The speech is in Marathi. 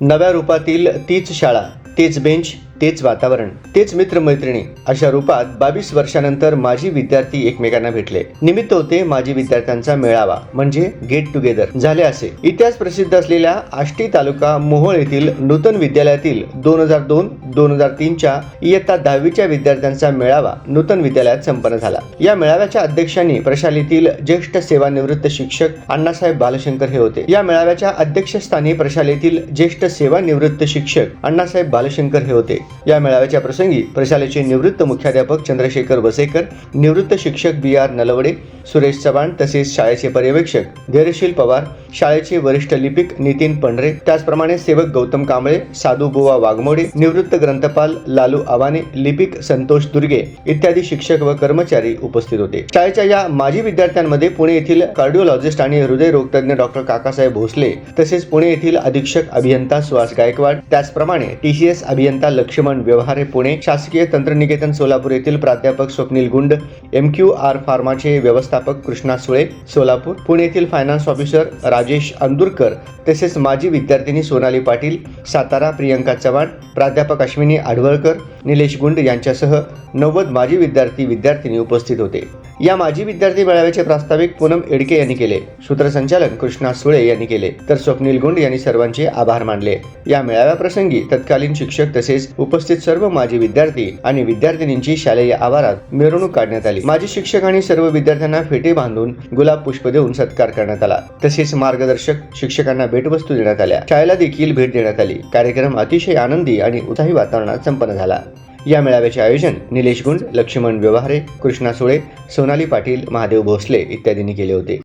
नव्या रूपातील तीच शाळा तीच बेंच तेच वातावरण तेच मित्रमैत्रिणी अशा रूपात बावीस वर्षानंतर माजी विद्यार्थी एकमेकांना भेटले. निमित्त होते माजी विद्यार्थ्यांचा मेळावा म्हणजे गेट टुगेदर झाले असे. इतिहास प्रसिद्ध असलेल्या आष्टी तालुका मोहोळ येथील नूतन विद्यालयातील दोन हजार दोन दोन हजार तीनच्या इयत्ता दहावीच्या विद्यार्थ्यांचा मेळावा नूतन विद्यालयात संपन्न झाला. या मेळाव्याच्या अध्यक्षांनी प्रशालेतील ज्येष्ठ सेवानिवृत्त शिक्षक अण्णासाहेब बालशंकर हे होते. या मेळाव्याच्या अध्यक्षस्थानी प्रशालेतील ज्येष्ठ सेवानिवृत्त शिक्षक अण्णासाहेब बालशंकर हे होते. या मेळाव्याच्या प्रसंगी प्रशालेचे निवृत्त मुख्याध्यापक चंद्रशेखर वसेकर निवृत्त शिक्षक बी आर नलवडे सुरेश चव्हाण तसेच शाळेचे पर्यवेक्षक धैर्यशील पवार शाळेचे वरिष्ठ लिपिक नितीन पंढरे त्याचप्रमाणे सेवक गौतम कांबळे साधू बुवा वाघमोडे निवृत्त ग्रंथपाल लालू आवाने लिपिक संतोष दुर्गे इत्यादी शिक्षक व कर्मचारी उपस्थित होते. शाळेच्या या माजी विद्यार्थ्यांमध्ये पुणे येथील कार्डिओलॉजिस्ट आणि हृदयरोगतज्ञ डॉक्टर काकासाहेब भोसले तसेच पुणे येथील अधीक्षक अभियंता सुहास गायकवाड त्याचप्रमाणे टीसीएस अभियंता लक्ष्मण व्यवहारे पुणे. शासकीय तंत्रनिकेतन सोलापूर येथील प्राध्यापक स्वप्नील गुंड एम क्यू आर फार्माचे व्यवस्थापक कृष्णा सुळे सोलापूर. पुणे येथील फायनान्स ऑफिसर राजेश अंदुरकर तसेच माजी विद्यार्थिनी सोनाली पाटील सातारा प्रियंका चव्हाण प्राध्यापक अश्विनी आढवळकर निलेश गुंड यांच्यासह नव्वद माजी विद्यार्थी विद्यार्थिनी उपस्थित होते. या माजी विद्यार्थी मेळाव्याचे प्रास्ताविक पूनम एडके यांनी केले. सूत्रसंचालन कृष्णा सुळे यांनी केले. तर स्वप्नील गुंड यांनी सर्वांचे आभार मानले. या मेळाव्याप्रसंगी तत्कालीन शिक्षक तसेच उपस्थित सर्व माजी विद्यार्थी आणि विद्यार्थिनींची शालेय आवारात मिरवणूक काढण्यात आली. माजी शिक्षक आणि सर्व विद्यार्थ्यांना फेटे बांधून गुलाब पुष्प देऊन सत्कार करण्यात आला. तसेच मार्गदर्शक शिक्षकांना भेटवस्तू देण्यात आल्या. शाळेला देखील भेट देण्यात आली. कार्यक्रम अतिशय आनंदी आणि उत्साही वातावरणात संपन्न झाला. या मेळाव्याचे आयोजन निलेश गुंड लक्ष्मण व्यवहारे कृष्णा सुळे सोनाली पाटील महादेव भोसले इत्यादींनी केले होते.